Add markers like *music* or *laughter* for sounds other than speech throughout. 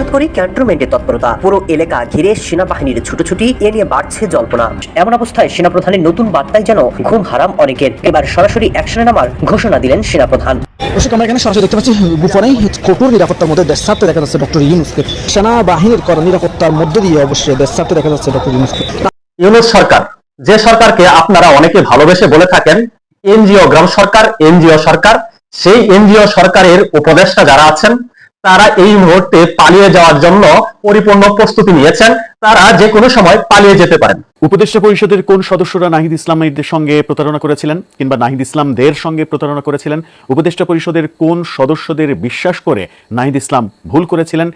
হঠাৎ করে ক্যান্টনমেন্টে তৎপরতা। পুরো এলাকা ঘিরে সেনাবাহিনীর ছুটোছুটি এ নিয়ে বাড়ছে জল্পনা। এমন অবস্থায় সেনাপ্রধানের নতুন বার্তায় যেন ঘুম হারাম অনেকের। এবার সরাসরি অ্যাকশনে নামার ঘোষণা দিলেন সেনাপ্রধান। দর্শক আমরা এখানে সরাসরি দেখতে পাচ্ছি গোপনে কঠোর নিরাপত্তার মধ্যে দেশ ছাড়তে দেখা যাচ্ছে ডক্টর ইউনুসকে। সেনাবাহিনীর করা নিরাপত্তার মধ্যে দিয়ে অবশ্যই দেশ ছাড়তে দেখা যাচ্ছে ডক্টর ইউনুসকে। ইউনুস সরকার যে সরকারকে আপনারা অনেকে ভালোবেসে বলে থাকেন এনজিও গ্রাম সরকার এনজিও সরকার সেই এনজিও সরকারের উপদেষ্টা যারা আছেন তারা এই মুহূর্তে পালিয়ে যাওয়ার জন্য পরিপূর্ণ প্রস্তুতি নিয়েছেন। তারা যে কোনো সময় পালিয়ে যেতে পারেন। উপদেষ্টা পরিষদের কোন সদস্যরা নাহিদ ইসলামের সঙ্গে প্রতারণা করেছিলেন কিংবা নাহিদ ইসলামদের সঙ্গে প্রতারণা করেছিলেন? উপদেষ্টা পরিষদের কোন সদস্যদের বিশ্বাস করে নাহিদ ইসলাম ভুল করেছিলেন?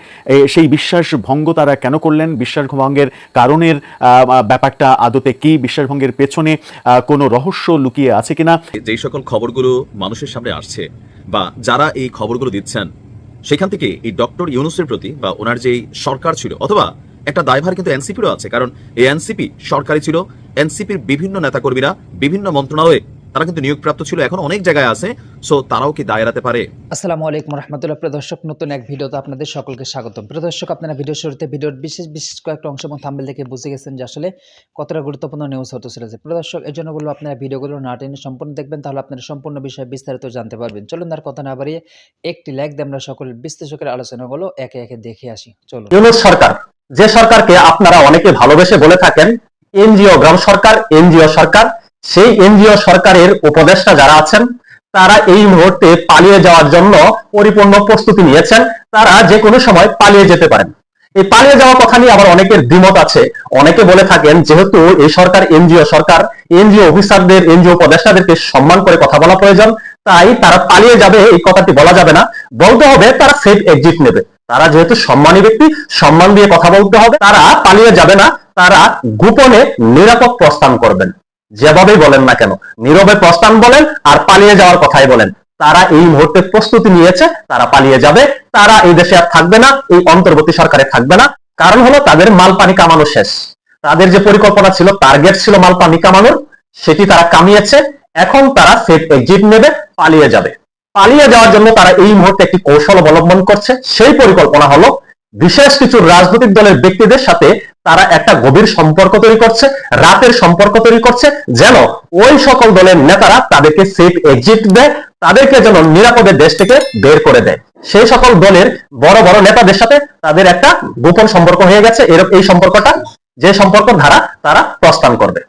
সেই বিশ্বাস ভঙ্গ তারা কেন করলেন? বিশ্বাস ভঙ্গের কারণের আহ, ব্যাপারটা আদতে কি? বিশ্বাস ভঙ্গের পেছনে আহ, কোনো রহস্য লুকিয়ে আছে কিনা? যেই সকল খবরগুলো মানুষের সামনে আসছে বা যারা এই খবরগুলো দিচ্ছেন সেখান থেকে এই ডক্টর ইউনুসের প্রতি বা ওনার যেই সরকার ছিল, অথবা একটা দায়ভার কিন্তু এনসিপিরও আছে, কারণ এই এনসিপি সরকারি ছিল। এনসিপির বিভিন্ন নেতাকর্মীরা বিভিন্ন মন্ত্রণালয়ে তারা কিন্তু নিয়োগপ্রাপ্ত ছিল এখন অনেক জায়গায় আছে সো তারাও কি দায় এড়াতে পারে? আসসালামু আলাইকুম রহমতুল্লাহ। প্রিয় দর্শক নতুন এক ভিডিওতে আপনাদের সকলকে স্বাগতম। প্রিয় দর্শক আপনারা ভিডিও শুরুতে ভিডিওর বিশেষ বিশেষ কয়েকটা অংশ এবং থাম্বেল দেখে বুঝে গেছেন যে আসলে কতটা গুরুত্বপূর্ণ নিউজ হতে চলেছে। প্রিয় দর্শক এর জন্য বলব আপনারা ভিডিওগুলো না টেনে সম্পূর্ণ দেখবেন তাহলে আপনারা সম্পূর্ণ বিষয়ে বিস্তারিত জানতে পারবেন। চলুন আর কথা না বাড়িয়ে একটি লাইক দিয়ে আমরা সকল বিশ্লেষকের আলোচনাগুলো একে একে দেখে আসি। চলুন। ইউনুস সরকার যে সরকারকে আপনারা অনেকে ভালোবেসে বলে থাকেন এনজিও গ্রাম সরকার এনজিও সরকার সেই এনজিও সরকারের উপদেষ্টা যারা আছেন, তারা এই মুহূর্তে পালিয়ে যাওয়ার জন্য পরিপূর্ণ প্রস্তুতি নিয়েছেন। তারা যে কোনো সময় পালিয়ে যেতে পারেন। এই পালিয়ে যাওয়ার কথা নিয়ে আবার অনেকের দ্বিমত আছে। অনেকে বলে থাকেন, যেহেতু এই সরকার এনজিও সরকার, এনজিও অফিসারদের, এনজিও উপদেষ্টাদেরকে সম্মান করে কথা বলা প্রয়োজন, তাই তারা পালিয়ে যাবে, এই কথাটি বলা যাবে না। বলতে হবে, তারা সেফ এক্সিট নেবে। তারা যেহেতু সম্মানী ব্যক্তি, সম্মান দিয়ে কথা বলতে হবে। তারা পালিয়ে যাবে না, তারা গোপনে নিরাপদ প্রস্থান করবেন। যেভাবেই বলেন না কেন, নীরবে প্রস্থান বলেন আর পালিয়ে যাওয়ার কথাই বলেন। তারা এই মুহূর্তে প্রস্তুতি নিয়েছে, তারা পালিয়ে যাবে, তারা এই দেশে আর থাকবে না, এই অন্তর্বর্তী সরকারে থাকবে না। কারণ হলো তাদের মাল পানি কামানো শেষ। তাদের যে পরিকল্পনা ছিল টার্গেট ছিল মাল পানি কামানোর, সেটি তারা কামিয়েছে। এখন তারা সেফ এক্সিট নেবে, পালিয়ে যাবে। পালিয়ে যাওয়ার জন্য তারা এই মুহূর্তে একটি কৌশল অবলম্বন করছে। সেই পরিকল্পনা হলো বিশেষ কিছু রাজনৈতিক দলের ব্যক্তিদের সাথে তারা একটা গভীর সম্পর্ক তৈরি করছে, রাতের সম্পর্ক তৈরি করছে, যেন ওই সকল দলের নেতারা তাদেরকে সেফ এক্সিট দেয়, তাদেরকে যেন নিরাপদে দেশ থেকে বের করে দেয়। সেই সকল দলের বড় বড় নেতাদের সাথে তাদের একটা গোপন সম্পর্ক হয়ে গেছে এরকম এই সম্পর্কটা, যে সম্পর্ক ধারা তারা প্রস্থান করবে।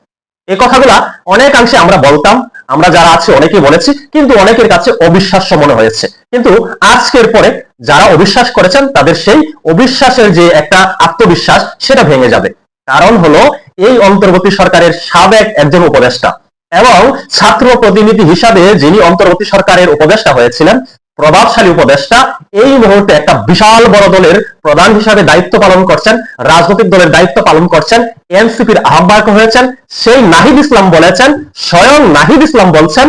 এই কথাগুলা অনেকাংশে আমরা বলতাম আমরা যারা আছি অনেকেই বলেছি, কিন্তু অনেকের কাছে অবিশ্বাস্য মনে হয়েছে। কিন্তু আজকের পরে যারা অবিশ্বাস করেছেন, তাদের সেই অবিশ্বাসের যে একটা আত্মবিশ্বাস, সেটা ভেঙে যাবে। কারণ হলো, এই অন্তর্বর্তী সরকারের সাবেক একজন উপদেষ্টা এবং ছাত্র প্রতিনিধি হিসাবে যিনি অন্তর্বর্তী সরকারের উপদেষ্টা হয়েছিলেন প্রভাবশালী উপদেষ্টা এই মুহূর্তে একটা বিশাল বড় দলের প্রধান হিসাবে দায়িত্ব পালন করছেন, রাজনৈতিক দলের দায়িত্ব পালন করছেন, এনসিপির আহ্বায়ক হয়েছেন, সেই নাহিদ ইসলাম বলেছেন, স্বয়ং নাহিদ ইসলাম বলছেন,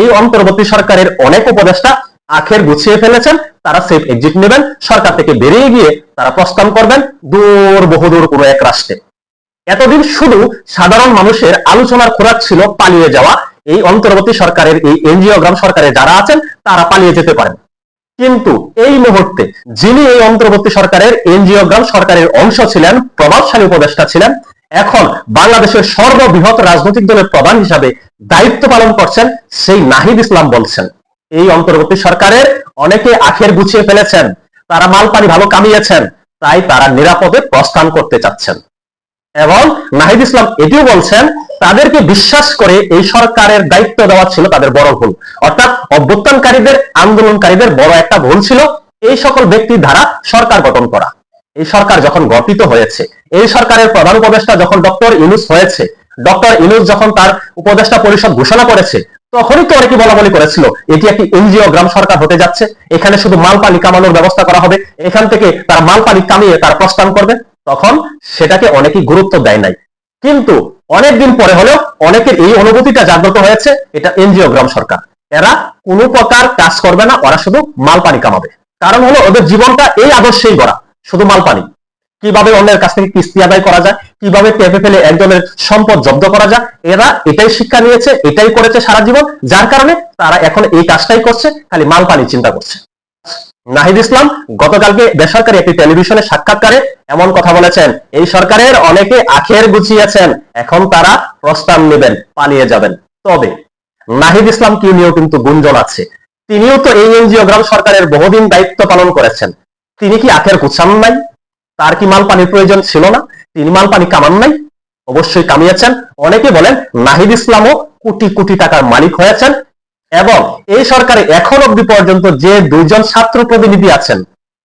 এই অন্তর্বর্তী সরকারের অনেক উপদেষ্টা আখের গুছিয়ে ফেলেছেন, তারা সেফ এক্সিট নেবেন, সরকার থেকে বেরিয়ে গিয়ে তারা প্রস্থান করবেন, দূর বহুদূর কোনো এক রাষ্ট্রে। এতদিন শুধু সাধারণ মানুষের আলোচনার খোরাক ছিল পালিয়ে যাওয়া এই অন্তর্বর্তী সরকারের, এই এনজিও গ্রাম সরকারের যারা আছেন, তারা পালিয়ে যেতে পারেন। কিন্তু এই মুহূর্তে যিনি এই অন্তর্বর্তী সরকারের, এনজিও গ্রাম সরকারের অংশ ছিলেন, প্রভাবশালী উপদেষ্টা ছিলেন, এখন বাংলাদেশের সর্ববৃহৎ রাজনৈতিক দলের প্রধান হিসাবে দায়িত্ব পালন করছেন সেই নাহিদ ইসলাম বলছেন। এই অন্তর্বর্তী সরকারের অনেকে আখের গুছিয়ে ফেলেছেন, তারা মাল পানি ভালো কামিয়েছেন, তাই তারা নিরাপদে প্রস্থান করতে চাচ্ছেন। এবং নাহিদ ইসলাম এটিও বলছেন তাদেরকে বিশ্বাস করে এই সরকারের দায়িত্ব দেওয়া ছিল তাদের বড় ভুল। অর্থাৎ অভ্যুত্থানকারীদের, আন্দোলনকারীদের বড় একটা ভুল ছিল এই সকল ব্যক্তি দ্বারা সরকার গঠন করা। এই সরকার যখন গঠিত হয়েছে, এই সরকারের প্রধান উপদেষ্টা যখন ডক্টর ইউনুস হয়েছে, ডক্টর ইউনুস যখন তার উপদেষ্টা পরিষদ ঘোষণা করেছে, তখনই তো অনেকে বলা বলি করেছিল, এটি একটি এনজিও গ্রাম সরকার হতে যাচ্ছে, এখানে শুধু মাল পানি কামানোর ব্যবস্থা করা হবে, এখান থেকে তার মাল পানি কামিয়ে তার প্রস্থান করবে। তখন সেটাকে অনেকেই গুরুত্ব দেয় নাই। কিন্তু অনেকদিন পরে হলেও অনেকের এই অনুভূতিটা জাগ্রত হয়েছে, এটা এনজিও গ্রাম সরকার। এরা কোনো প্রকার কাজ করবে না, ওরা শুধু মাল পানি কামাবে। কারণ হলো ওদের জীবনটা এই আদর্শেই গড়া, শুধু মাল পানি কীভাবে অন্যের কাছ থেকে কিস্তি আদায় করা যায়, কীভাবে টেপে ফেলে একজনের সম্পদ জব্দ করা যায়, এরা এটাই শিক্ষা নিয়েছে, এটাই করেছে সারা জীবন, যার কারণে তারা এখন এই কাজটাই করছে, খালি মাল পানি চিন্তা করছে। নাহিদ ইসলাম, গতকালকে বেসরকারি একটি টেলিভিশনে সাক্ষাৎকারে এমন কথা বলেছেন, এই সরকারের অনেকে আখের গুছিয়েছেন, এখন তারা প্রস্তাব নেবেন, পালিয়ে যাবেন। তবে নাহিদ ইসলাম কি নিয়েও কিন্তু গুঞ্জন আছে। তিনিও তো এই এনজিও গ্রাম সরকারের বহুদিন দায়িত্ব পালন করেছেন। তিনি কি আখের গুছান নাই? তার কি মাল পানির প্রয়োজন ছিল না? তিনি মাল পানি কামান নাই? অবশ্যই কামিয়েছেন। অনেকে বলেন, নাহিদ ইসলামও কোটি কোটি টাকার মালিক হয়েছেন এবং এই সরকারে এখন অব্দি পর্যন্ত যে দুইজন ছাত্র প্রতিনিধি আছেন,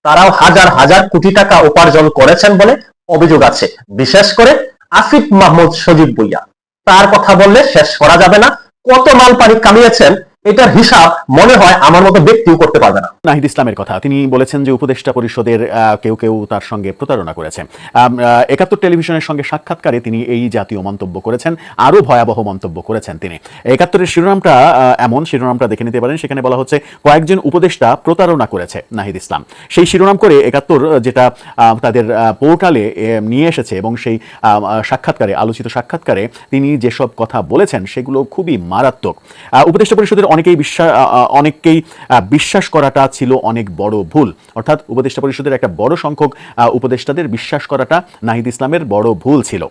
তারাও হাজার হাজার কোটি টাকা উপার্জন করেছেন বলে অভিযোগ আছে। বিশেষ করে আসিফ মাহমুদ সজীব বইয়া তার কথা বললে শেষ করা যাবে না। কত মাল পানি কামিয়েছেন এটার হিসাব মনে হয় আমার মতো ব্যক্তিও করতে পারবে না। নাহিদ ইসলামের কথা, তিনি বলেছেন যে উপদেষ্টা পরিষদের কেউ কেউ তার সঙ্গে প্রতারণা করেছে। একাত্তর টেলিভিশনের সঙ্গে সাক্ষাৎকারে তিনি এই জাতীয় মন্তব্য করেছেন, আরও ভয়াবহ মন্তব্য করেছেন তিনি। একাত্তরের শিরোনামটা এমন শিরোনামটা দেখে নিতে পারেন, সেখানে বলা হচ্ছে, কয়েকজন উপদেষ্টা প্রতারণা করেছে নাহিদ ইসলাম। সেই শিরোনাম করে একাত্তর যেটা তাদের পোর্টালে নিয়ে এসেছে এবং সেই সাক্ষাৎকারে, আলোচিত সাক্ষাৎকারে তিনি যেসব কথা বলেছেন, সেগুলো খুবই মারাত্মক। উপদেষ্টা পরিষদের অনেকেই বিশ্বাস অনেককেই বিশ্বাস করাটা ছিল অনেক বড় ভুল। অর্থাৎ উপদেষ্টা পরিষদের একটা বড় সংখ্যক উপদেষ্টাদের বিশ্বাস করাটা নাহিদ ইসলামের বড় ভুল ছিল।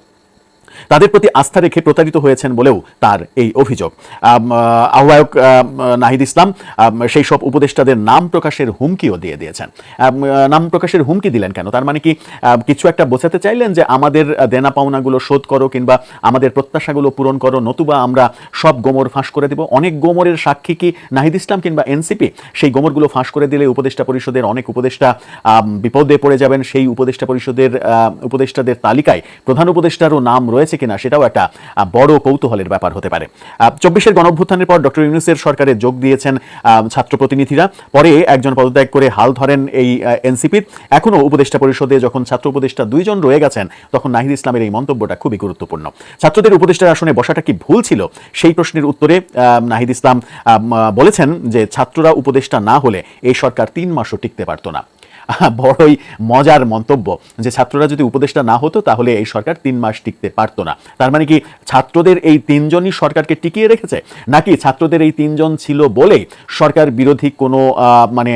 তাদের প্রতি আস্থা রেখে প্রতারিত হয়েছেন বলেও তার এই অভিযোগ। আহ, আহ্বায়ক নাহিদ ইসলাম সেই সব উপদেষ্টাদের নাম প্রকাশের হুমকিও দিয়ে দিয়েছেন। নাম প্রকাশের হুমকি দিলেন কেন? তার মানে কি কিছু একটা বোঝাতে চাইলেন যে আমাদের দেনা পাওনাগুলো শোধ করো কিংবা আমাদের প্রত্যাশাগুলো পূরণ করো নতুবা আমরা সব গোমর ফাঁস করে দেব। অনেক গোমরের সাক্ষী কি নাহিদ ইসলাম কিংবা এনসিপি? সেই গোমরগুলো ফাঁস করে দিলে উপদেষ্টা পরিষদের অনেক উপদেষ্টা বিপদে পড়ে যাবেন। সেই উপদেষ্টা পরিষদের উপদেষ্টাদের তালিকায় প্রধান উপদেষ্টারও নাম রয়েছে কিনা সেটাও একটা বড় কৌতূহলের ব্যাপার হতে পারে। চব্বিশের গণঅভ্যুত্থানের পর ডক্টর ইউনুসের সরকারে যোগ দিয়েছেন ছাত্র প্রতিনিধিরা। পরে একজন পদত্যাগ করে হাল ধরেন এই এনসিপির এখনও উপদেষ্টা পরিষদে যখন ছাত্র উপদেষ্টা দুইজন রয়ে গেছেন, তখন নাহিদ ইসলামের এই মন্তব্যটা খুবই গুরুত্বপূর্ণ। ছাত্রদের উপদেষ্টার আসনে বসাটা কি ভুল ছিল? সেই প্রশ্নের উত্তরে নাহিদ ইসলাম বলেছেন যে ছাত্ররা উপদেষ্টা না হলে এই সরকার তিন মাসও টিকতে পারতো না। *laughs* বড়ই মজার মন্তব্য যে ছাত্ররা যদি উপদেষ্টা না হতো তাহলে এই সরকার তিন মাস টিকতে পারতো না। তার মানে কি ছাত্রদের এই তিনজনই সরকারকে টিকিয়ে রেখেছে? নাকি ছাত্রদের এই তিনজন ছিল বলে সরকার বিরোধী কোনো মানে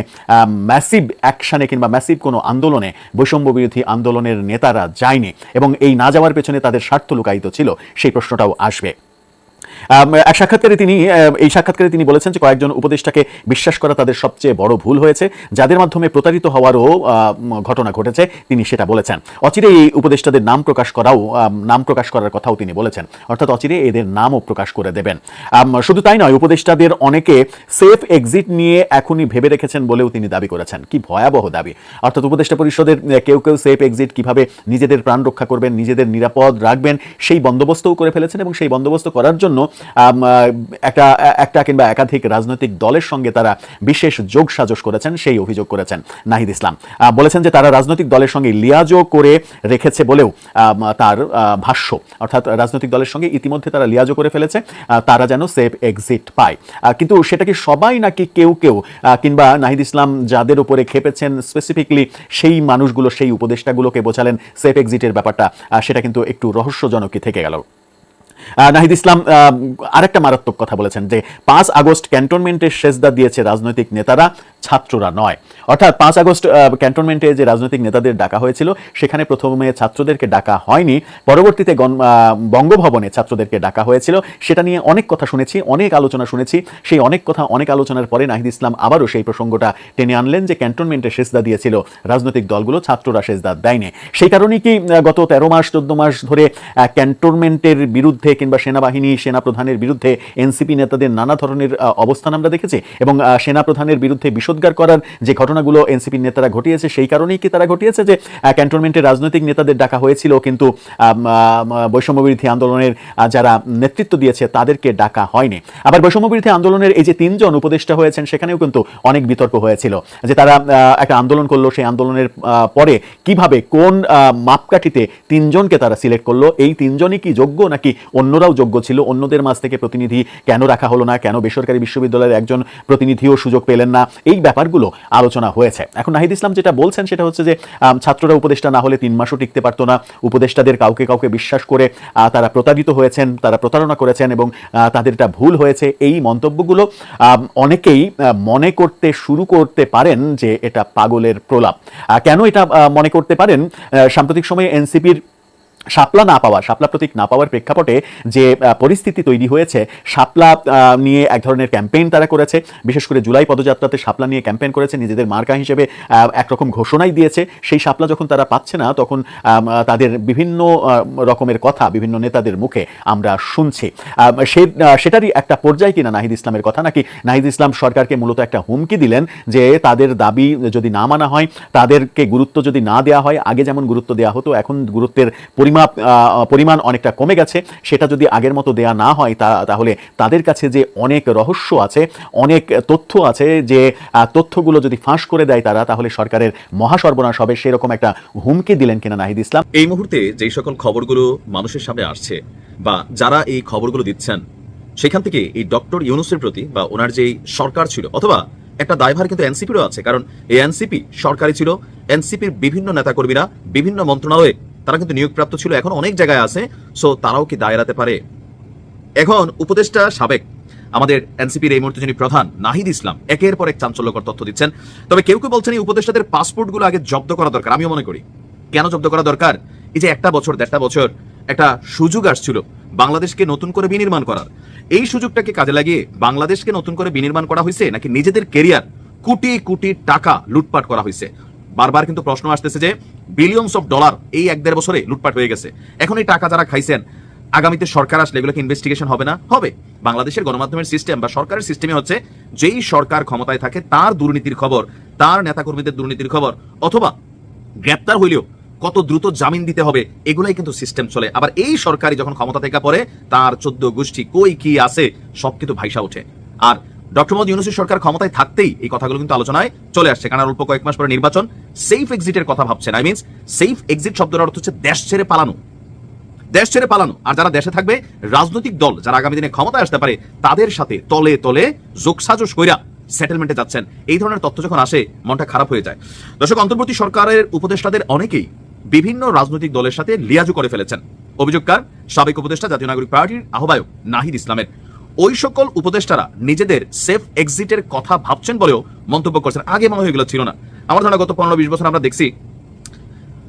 ম্যাসিভ অ্যাকশানে কিংবা ম্যাসিভ কোনো আন্দোলনে, বৈষম্য বিরোধী আন্দোলনের নেতারা যায়নি এবং এই না যাওয়ার পেছনে তাদের স্বার্থ লুকায়িত ছিল? সেই প্রশ্নটাও আসবে। এক সাক্ষাৎকারে তিনি এই সাক্ষাৎকারে তিনি বলেছেন যে কয়েকজন উপদেষ্টাকে বিশ্বাস করা তাদের সবচেয়ে বড় ভুল হয়েছে, যাদের মাধ্যমে প্রতারিত হওয়ারও ঘটনা ঘটেছে, তিনি সেটা বলেছেন। অচিরে এই উপদেষ্টাদের নাম প্রকাশ করাও নাম প্রকাশ করার কথাও তিনি বলেছেন। অর্থাৎ অচিরে এদের নামও প্রকাশ করে দেবেন। শুধু তাই নয়, উপদেষ্টাদের অনেকে সেফ এক্সিট নিয়ে এখনই ভেবে রেখেছেন বলেও তিনি দাবি করেছেন। কি ভয়াবহ দাবি। অর্থাৎ উপদেষ্টা পরিষদের কেউ কেউ সেফ এক্সিট কীভাবে নিজেদের প্রাণ রক্ষা করবেন, নিজেদের নিরাপদ রাখবেন, সেই বন্দোবস্তও করে ফেলেছেন এবং সেই বন্দোবস্ত করার জন্য একটা একটা কিংবা একাধিক রাজনৈতিক দলের সঙ্গে তারা বিশেষ যোগ সাজস করেছেন, সেই অভিযোগ করেছেন নাহিদ ইসলাম। বলেছেন যে তারা রাজনৈতিক দলের সঙ্গে লিয়াজও করে রেখেছে বলেও তার ভাষ্য। অর্থাৎ রাজনৈতিক দলের সঙ্গে ইতিমধ্যে তারা লিয়াজও করে ফেলেছে তারা যেন সেফ এক্সিট পায়। কিন্তু সেটা কি সবাই নাকি কেউ কেউ কিংবা নাহিদ ইসলাম যাদের উপরে খেপেছেন স্পেসিফিকলি সেই মানুষগুলো, সেই উপদেষ্টাগুলোকে বোঝালেন সেফ এক্সিটের ব্যাপারটা সেটা কিন্তু একটু রহস্যজনকই থেকে গেল। নাহিদ ইসলাম আরেকটা মারাত্মক কথা বলেছেন যে পাঁচ আগস্ট ক্যান্টনমেন্টের সেজদা দিয়েছে রাজনৈতিক নেতারা। ছাত্ররা নয়। অর্থাৎ পাঁচ আগস্ট ক্যান্টনমেন্টে যে রাজনৈতিক নেতাদের ডাকা হয়েছিল, সেখানে প্রথমে ছাত্রদেরকে ডাকা হয়নি। পরবর্তীতে বঙ্গভবনে ছাত্রদেরকে ডাকা হয়েছিল। সেটা নিয়ে অনেক কথা শুনেছি, অনেক আলোচনা শুনেছি। সেই অনেক কথা, অনেক আলোচনার পরে নাহিদ ইসলাম আবারও সেই প্রসঙ্গটা টেনে আনলেন যে ক্যান্টনমেন্টে সেজদা দিয়েছিল রাজনৈতিক দলগুলো, ছাত্ররা সেজদা দেয়নি। সেই কারণেই কি গত তেরো মাস, চোদ্দ মাস ধরে ক্যান্টনমেন্টের বিরুদ্ধে কিংবা সেনাবাহিনী, সেনাপ্রধানের বিরুদ্ধে এনসিপি নেতাদের নানা ধরনের অবস্থান আমরা দেখেছি এবং সেনাপ্রধানের বিরুদ্ধে বিষোদ্গার করার যে ঘটনাগুলো এনসিপি নেতারা ঘটিয়েছে সেই কারণেই কি তারা ঘটিয়েছে যে ক্যান্টনমেন্টের রাজনৈতিক নেতাদের ডাকা হয়েছিল কিন্তু আম, আম, বৈষম্য বিরোধী আন্দোলনের যারা নেতৃত্ব দিয়েছে তাদেরকে ডাকা হয়নি। আবার বৈষম্য বিরোধী আন্দোলনের এই যে তিনজন উপদেষ্টা হয়েছেন সেখানেও কিন্তু অনেক বিতর্ক হয়েছিল যে তারা একটা আন্দোলন করল সেই আন্দোলনের পরে কীভাবে কোন মাপকাঠিতে তিনজনকে তারা সিলেক্ট করল এই তিনজনই কি যোগ্য নাকি অন্যরাও যোগ্য ছিল? অন্যদের মাঝ থেকে প্রতিনিধি কেন রাখা হলো না? কেন বেসরকারি বিশ্ববিদ্যালয়ের একজন প্রতিনিধিও সুযোগ পেলেন না? এই ব্যাপারগুলো আলোচনা হয়েছে। এখন নাহিদ ইসলাম যেটা বলছেন সেটা হচ্ছে যে ছাত্ররা উপদেষ্টা না হলে তিন মাসও টিকতে পারতো না। উপদেষ্টাদের কাউকে কাউকে বিশ্বাস করে তারা প্রতারিত হয়েছেন, তারা প্রতারণা করেছেন এবং তাদের এটা ভুল হয়েছে। এই মন্তব্যগুলো অনেকেই মনে করতে শুরু করতে পারেন যে এটা পাগলের প্রলাপ। কেন এটা মনে করতে পারেন? সাম্প্রতিক সময়ে এনসিপির শাপলা না পাওয়া, শাপলা প্রতীক না পাওয়ার প্রেক্ষাপটে যে পরিস্থিতি তৈরি হয়েছে, শাপলা নিয়ে এক ধরনের ক্যাম্পেইন তারা করেছে। বিশেষ করে জুলাই পদযাত্রাতে শাপলা নিয়ে ক্যাম্পেইন করেছে, নিজেদের মার্কা হিসেবে একরকম ঘোষণাই দিয়েছে। সেই শাপলা যখন তারা পাচ্ছে না, তখন তাদের বিভিন্ন রকমের কথা বিভিন্ন নেতাদের মুখে আমরা শুনছি। সে সেটারই একটা পর্যায় কিনা নাহিদ ইসলামের কথা? নাকি নাহিদ ইসলাম সরকারকে মূলত একটা হুমকি দিলেন যে, তাদের দাবি যদি না মানা হয়, তাদেরকে গুরুত্ব যদি না দেওয়া হয়, আগে যেমন গুরুত্ব দেওয়া হতো, এখন গুরুত্বের পরিমাপ পরিমাণ অনেকটা কমে গেছে। সেটা যদি আগের মতো দেয়া না হয়, তা, তাহলে তাদের কাছে যে অনেক রহস্য আছে, অনেক তথ্য আছে যে তথ্যগুলো যদি ফাঁস করে দেয় তারা, তাহলে সরকারের মহাসর্বনাশ হবে, সেরকম একটা হুমকি দিলেন কিনা নাহিদ ইসলাম। এই মুহূর্তে যেই সকল খবরগুলো মানুষের সামনে আসছে, বা যারা এই খবরগুলো দিচ্ছেন, সেখান থেকে এই ডক্টর ইউনুসের প্রতি, বা ওনার যেই সরকার ছিল, অথবা একটা দায়ভার কিন্তু এনসিপিরও আছে, কারণ এই এনসিপি সরকারি ছিল। এনসিপির বিভিন্ন নেতাকর্মীরা বিভিন্ন মন্ত্রণালয়ে তারা কিন্তু নিয়োগপ্রাপ্ত ছিল, এখন অনেক জায়গায় আছে সো তারাও কি দায় এড়াতে পারে? এখন উপদেষ্টা সাবেক আমাদের এনসিপির এই মুহূর্তে যিনি প্রধান, নাহিদ ইসলাম, একের পর এক চাঞ্চল্যকর তথ্য দিচ্ছেন। তবে কেউ কেউ বলছেন এই উপদেষ্টাদের পাসপোর্টগুলো আগে জব্দ করা দরকার, আমিও মনে করি। কেন জব্দ করা দরকার? এই যে একটা বছর, দেড়টা বছর একটা সুযোগ আসছিল বাংলাদেশকে নতুন করে বিনির্মাণ করার। এই সুযোগটাকে কাজে লাগিয়ে বাংলাদেশকে নতুন করে বিনির্মাণ করা হয়েছে নাকি নিজেদের কেরিয়ার কোটি কোটি টাকা লুটপাট করা হয়েছে? বারবার কিন্তু প্রশ্ন আসতেছে যে বিলিয়নস অফ ডলার এই এক দেড় বছরে লুটপাট হয়ে গেছে। এখন এই টাকা যারা খাইছেন, আগামীতে সরকার আসলে এগুলোকে ইনভেস্টিগেশন হবে না? হবে। বাংলাদেশের গণমাধ্যমের সিস্টেম বা সরকারের সিস্টেমে হচ্ছে, যেই সরকার ক্ষমতায় থাকে, তার দুর্নীতির খবর, তার নেতাকর্মীদের দুর্নীতির খবর, অথবা গ্রেপ্তার হইলেও কত দ্রুত জামিন দিতে হবে, এগুলাই কিন্তু সিস্টেম চলে। আবার এই সরকারি যখন ক্ষমতা থেকে পড়ে, তার চোদ্দ গোষ্ঠী কই কি আছে, সব কিন্তু ভাইসা ওঠে। আর ডক্টর মোহাম্মদ ইউনুসের সরকার ক্ষমতায় থাকতেই এই কথাগুলো কিন্তু আলোচনায় চলে আসছে। কারণ অল্প কয়েক মাস পরে নির্বাচন সেফ এক্সিটের কথা ভাবছেন আই মিনস সেফ এক্সিট শব্দের অর্থ হচ্ছে দেশ ছেড়ে পালানো। দেশ ছেড়ে পালানো। আর যারা দেশে থাকবে, রাজনৈতিক দল যারা আগামী দিনে ক্ষমতায় আসতে পারে, তাদের সাথে তলে তলে যোগসাজস কইরা সেটেলমেন্টে যাচ্ছেন। এই ধরনের তথ্য যখন আসে, মনটা খারাপ হয়ে যায়। দর্শক, অন্তর্বর্তী সরকারের উপদেষ্টাদের অনেকেই বিভিন্ন রাজনৈতিক দলের সাথে লিয়াজু করে ফেলেছেন। অভিযোগকার, সাবেক উপদেষ্টা, জাতীয় নাগরিক পার্টির আহ্বায়ক নাহিদ ইসলামের। ওই সকল উপদেষ্টারা নিজেদের সেফ এক্সিটের কথা ভাবছেন বলেও মন্তব্য করছেন। আগে মনে হয়ে গেল ছিল না। আমার ধারণা গত পনেরো বিশ বছর আমরা দেখছি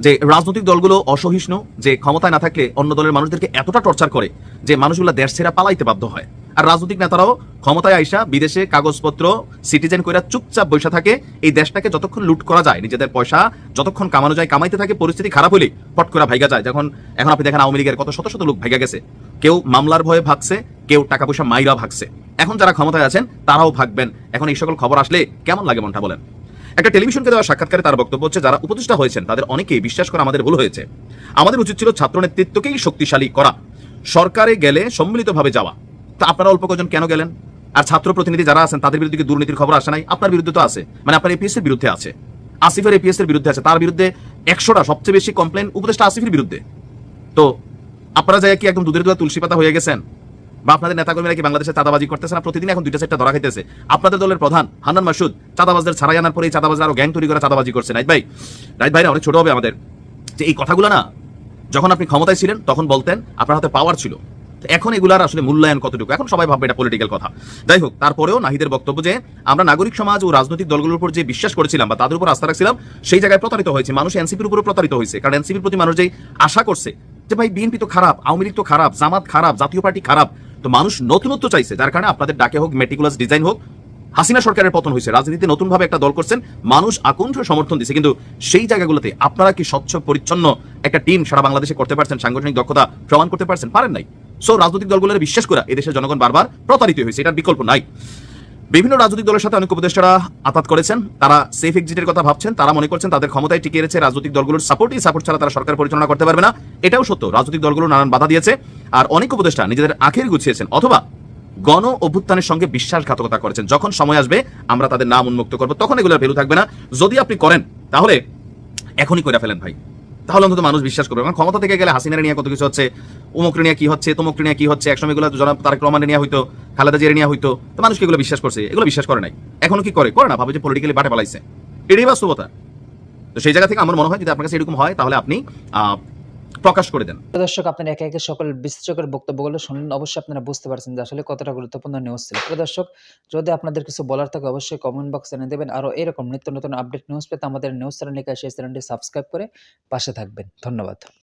যে রাজনৈতিক দলগুলো অসহিষ্ণু, যে ক্ষমতায় না থাকলে অন্য দলের মানুষদেরকে এতটা টর্চার করে যে মানুষগুলো দেশ ছেড়া পালাইতে বাধ্য হয়। আর রাজনৈতিক নেতারাও ক্ষমতায় আইসা বিদেশে কাগজপত্র সিটিজেন কইরা চুপচাপ বসে থাকে, এই দেশটাকে যতক্ষণ লুট করা যায়, নিজেদের পয়সা যতক্ষণ কামানো যায়, কামাইতে থাকে, পরিস্থিতি খারাপ হলে পট করে ভাইগা যায়। যখন এখন আপনি দেখেন আওয়ামী লীগের কত শত শত লোক ভাইগা গেছে। কেউ মামলার ভয়ে ভাগছে কেউ টাকা পয়সা মাইরা ভাগছে। এখন যারা ক্ষমতায় আছেন, তারাও ভাগবেন। এখন এই সকল খবর আসলে কেমন লাগে মনটা বলেন? একটা টেলিভিশনকে দেওয়া সাক্ষাৎকারে তার বক্তব্য হচ্ছে, যারা উপদেষ্টা হয়েছেন, তাদের অনেকেই বিশ্বাস করা আমাদের ভুল হয়েছে। আমাদের উচিত ছিল ছাত্র নেতৃত্বকেই শক্তিশালী করা। সরকারে গেলে সম্মিলিতভাবে যাওয়া। তা আপনারা অল্প কজন কেন গেলেন? আর ছাত্র প্রতিনিধি যারা আছেন, তাদের বিরুদ্ধে দুর্নীতির খবর আসে নাই? আপনার বিরুদ্ধে তো আছে। মানে আপনার এপিএস এর বিরুদ্ধে আছে। আসিফের এপিএস এর বিরুদ্ধে আছে। তার বিরুদ্ধে একশোটা সবচেয়ে বেশি কমপ্লেন উপদেষ্টা আসিফের বিরুদ্ধে। তো আপনারা যাই কি একদম দুধের দুধা তুলসী পাতা হয়ে গেছেন? বা আপনাদের নেতাকর্মীরা কি বাংলাদেশে চাঁদাবাজি করতেছে না? প্রতিদিন এখন দুইটা চারটা ধরা খাইতেছে। আপনাদের দলের প্রধান হান্নান মাসুদ চাঁদাবাজদের ছাড়াই আনার পরে এই চাঁদাবাজরা আরও গ্যাং তৈরি করে চাঁদাবাজি করছে। রাইট ভাই রাইট ভাইরা অনেক ছোট হবে আমাদের। যে এই কথাগুলো না, যখন আপনি ক্ষমতায় ছিলেন, তখন বলতেন আপনার হাতে পাওয়ার ছিল। এখন এগুলার আসলে মূল্যায়ন কতটুকু? এখন সবাই ভাববে এটা পলিটিক্যাল কথা। যাই হোক, তারপরেও নাহিদের বক্তব্য যে, আমরা নাগরিক সমাজ ও রাজনৈতিক দলগুলোর উপর যে বিশ্বাস করেছিলাম বা তাদের উপর আস্থা রাখছিলাম, সেই জায়গায় প্রতারিত হয়েছে। মানুষ এনসিপির উপর প্রতারিত হয়েছে। কারণ এনসিপির প্রতি মানুষ যেই আশা করছে, যে ভাই বিএনপি তো খারাপ, আওয়ামী লীগ তো খারাপ, জামাত খারাপ, জাতীয় পার্টি খারাপ তো মানুষ নতুনত্ব চাইছে, যার কারণে আপনাদের ডাকে হোক মেটিকুলাস ডিজাইন হোক, হাসিনা সরকারের পতন হয়েছে, রাজনীতিতে নতুন ভাবে একটা দল করছেন, মানুষ আকুণ্ঠ সমর্থন দিচ্ছে কিন্তু সেই জায়গাগুলোতে আপনারা কি স্বচ্ছ, পরিচ্ছন্ন একটা টিম সারা বাংলাদেশে করতে পারছেন? সাংগঠনিক দক্ষতা প্রমাণ করতে পারছেন? পারেন নাই। সো রাজনৈতিক দলগুলোর বিশ্বাস করা এদেশের জনগণ বারবার প্রতারিত হয়েছে, এটার বিকল্প নাই। বিভিন্ন রাজনৈতিক দলের সাথে অনেক উপদেষ্টারা আতাত করেছেন। তারা সেফ এক্সিটের কথা ভাবছেন, তারা মনে করছেন তাদের ক্ষমতায় টিকে রয়েছে রাজনৈতিক দলগুলোর সাপোর্টই সাপোর্ট ছাড়া তারা সরকার পরিচালনা করতে পারবে না। এটাও সত্য, রাজনৈতিক দলগুলো নানান বাধা দিয়েছে। আর অনেক উপদেষ্টা নিজেদের আখের গুছিয়েছেন, অথবা গণ অভ্যুত্থানের সঙ্গে বিশ্বাসঘাতকতা করেছেন। যখন সময় আসবে, আমরা তাদের নাম উন্মুক্ত করব, তখন এগুলোর ভ্যালু থাকবে না। যদি আপনি করেন, তাহলে এখনই করে ফেলেন ভাই। তাহলে অন্তত মানুষ বিশ্বাস করবে। কারণ ক্ষমতা থেকে গেলে হাসিনারে নিয়ে কত কিছু হচ্ছে অমুক নিয়ে কি হচ্ছে তমুক নিয়ে কি হচ্ছে, একসময় এগুলো জনাব তারেক রহমানের নিয়ে হইতো, খালেদা জিয়ার নিয়ে হইতো, তো মানুষকে এগুলো বিশ্বাস করছে, এগুলো বিশ্বাস করে নাই। এখনও কি করে? করে না, ভাবে যে পলিটিক্যালি বাটে পালাইছে। এটাই বাস্তবতা। তো সেই জায়গা থেকে আমার মনে হয় যদি আপনার কাছে এরকম হয়, তাহলে আপনি প্রকাশ করে দেন। দর্শক, আপনারা একে একে সকল বিশ্লেষকের বক্তব্যগুলো শুনলেন। অবশ্যই আপনারা বুঝতে পারছেন যে আসলে কতটা গুরুত্বপূর্ণ নিউজ ছিল। দর্শক, যদি আপনাদের কিছু বলার থাকে, অবশ্যই কমেন্ট বক্সে এনে দেবেন। আরও এরকম নিত্য নতুন আপডেট নিউজ পেতে আমাদের নিউজ চ্যানেলটিকে সেই চ্যানেলটি সাবস্ক্রাইব করে পাশে থাকবেন। ধন্যবাদ।